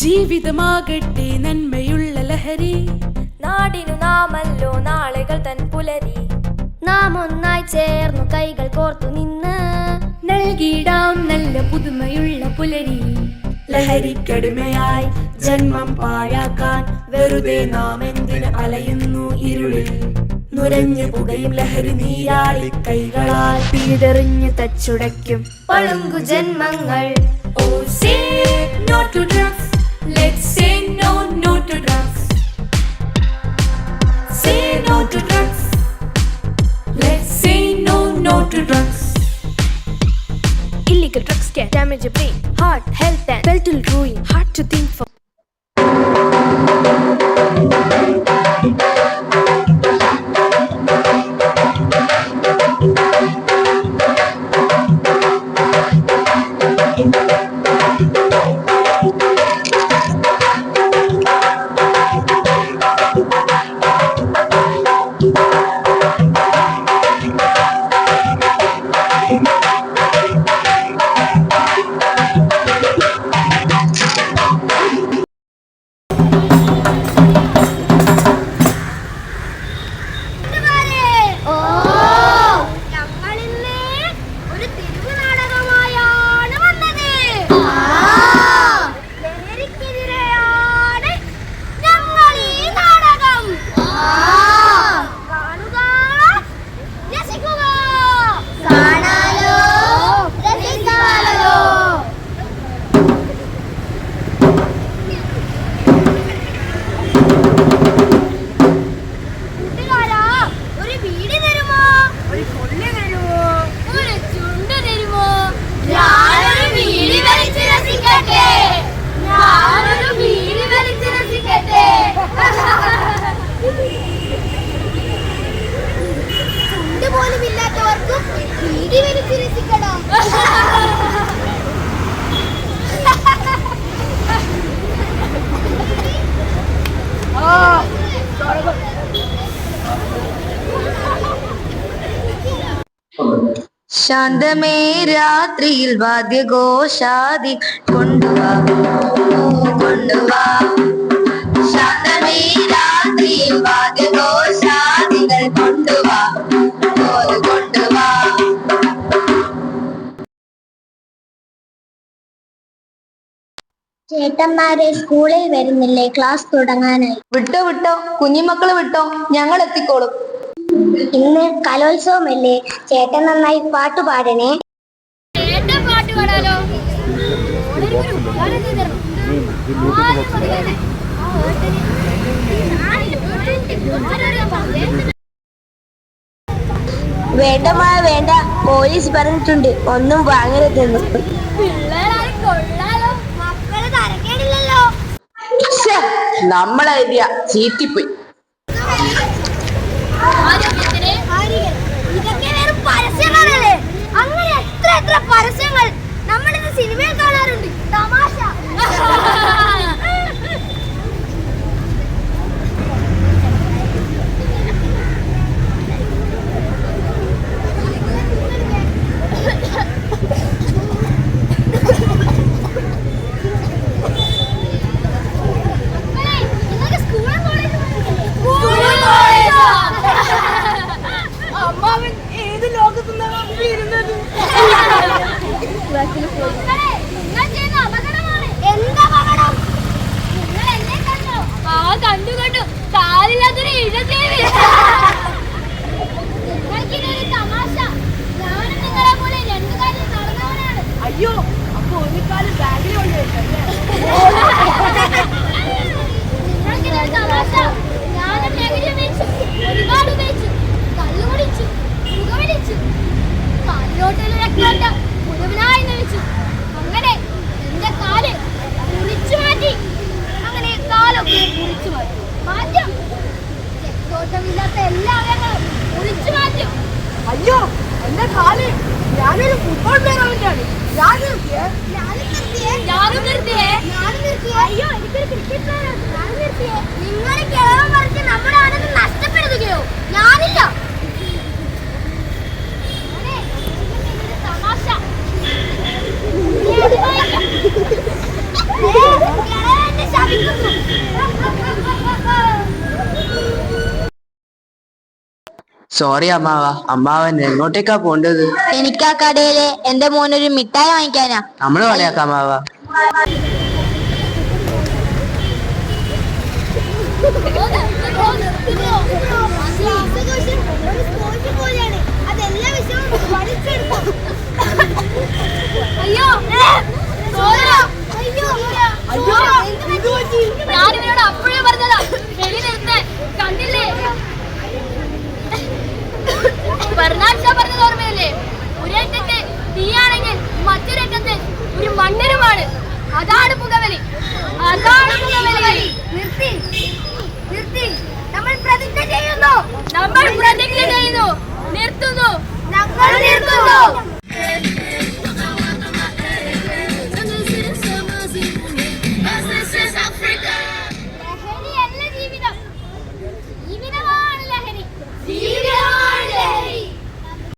ജീവിതമാകട്ടെ നന്മയുള്ള ലഹരി. നാടിനു നാമല്ലോ നാളുകൾ തൻ പുലരി. നാം ഒന്നായി ചേർന്നു കൈകൾ കോർത്തു നിന്ന്. നൽകിയിടാം നല്ല പുതുമയുള്ള പുലരി. ലഹരിക്കടിമയായി ജന്മം പാഴാക്കാൻ വെറുതെ നാം എന്തിന് അലയുന്നു ഇരുളിൽ? നുരഞ്ഞു പുകയും ലഹരി നീരാളി കൈകളാൽ പിഴുതെറിഞ്ഞു തച്ചുടയ്ക്കും പളുങ്കു ജന്മങ്ങൾ. ഓ say not to drugs. Let's say no, no to drugs. Say no to drugs. Let's say no, no to drugs. Illegal drugs can damage your brain, heart, health, and mental ruin. Hard to think for. വലിച്ച് ശാന്തമേ രാത്രിയിൽ വാദ്യഘോഷാദി കൊണ്ടുവാ. കൊണ്ടുവാ. ശാന്തമേ രാത്രിയിൽ വാദ്യഘോഷാദികൾ ചേട്ടന്മാരെ സ്കൂളിൽ വരുന്നില്ലേ? Class തുടങ്ങാനായി. വിട്ടോ വിട്ടോ. കുഞ്ഞിമക്കൾ വിട്ടോ. ഞങ്ങൾ എത്തിക്കോളും. ഇന്ന് കലോത്സവമല്ലേ? ചേട്ടൻ നന്നായി പാട്ട് പാടണേ. വേണ്ടമായ പാട്ട് പാടാലോ? വേണ്ടമാ വേണ്ട. പോലീസ് പറഞ്ഞിട്ടുണ്ട്. ഒന്നും വാങ്ങരുതെന്ന്. നമ്മളെഴുതിയ ചീറ്റിപ്പോയി. എന്താ അപകടം? നിങ്ങൾ എന്നെ കണ്ടോ? ആ കണ്ടു കണ്ടു. കാലില്ലാത്തൊരു ഇഴത്തേവി നിങ്ങൾക്കിതൊരു തമാശ. ഞാനും നിങ്ങളെ പോലെ രണ്ടു കാലിൽ നടന്നവനാണ്. അയ്യോ അപ്പൊ ഒരു കാലം ബാഗിൽ കൊണ്ടുപോയിട്ടല്ലേ ഒരുപാട് ഉപയോഗിച്ചു. കള്ളു കുടിച്ചു പുകവലിച്ചു കാലിലോട്ടുള്ള രക്തം നയിച്ചു അങ്ങനെ എന്റെ കാൽ മുറിച്ചു മാറ്റി. അങ്ങനെ കാലൊക്കെ മുറിച്ചു മാറ്റി. മാറ്റും. രക്തോട്ടമില്ലാത്ത എല്ലാ അവയവങ്ങളും മുറിച്ചു മാറ്റും. അയ്യോ എന്റെ കാൽ ഞാനൊരു ഫുട്ബോൾ പ്ലെയറാണ് ഞാൻ നിർത്തിയേ ഞാനും നിർത്തിയേ. ഞാനും നിർത്തിയേ. ഞാനും നിർത്തിയേ. അയ്യോ എനിക്കൊരു ക്രിക്കറ്റ് പ്ലെയറാണ് ഞാനും നിർത്തിയേ. നിങ്ങൾ കേരളം പറഞ്ഞ് നമ്മുടെ ആനന്ദം നഷ്ടപ്പെടുത്തുകയോ? ഞാനില്ല. സോറി അമ്മാവ. അമ്മാവൻ എങ്ങോട്ടേക്കാ പോണ്ടത്? എനിക്ക് ആ കടയിലെ എന്റെ മോനൊരു മിഠായി വാങ്ങിക്കാനാ. നമ്മൾ കളിയാക്കാം അമ്മാവ. Go!